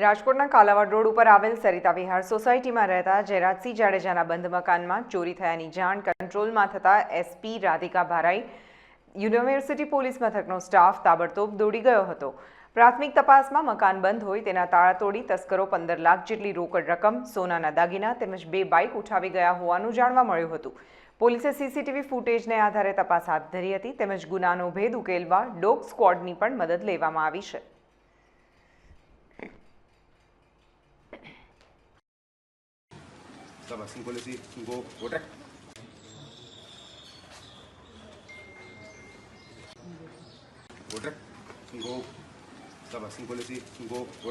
રાજકોટના કાલાવાડ રોડ ઉપર આવેલ સરિતા વિહાર સોસાયટીમાં રહેતા જયરાજસિંહ જાડેજાના બંધ મકાનમાં ચોરી થયાની જાણ કંટ્રોલમાં થતા SP Radhika Bharai, university police મથકનો સ્ટાફ તાબડતોબ દોડી ગયો હતો. પ્રાથમિક તપાસમાં મકાન બંધ હોય તેના તાળા તોડી તસ્કરો પંદર લાખ જેટલી રોકડ રકમ, સોનાના દાગીના તેમજ બે બાઇક ઉઠાવી ગયા હોવાનું જાણવા મળ્યું હતું. પોલીસે સીસીટીવી ફૂટેજને આધારે તપાસ હાથ ધરી હતી તેમજ ગુનાનો ભેદ ઉકેલવા ડોગ સ્ક્વોડની પણ મદદ લેવામાં આવી છે. Stop asking policy, go, go track. Go track, go. Stop asking policy, go, go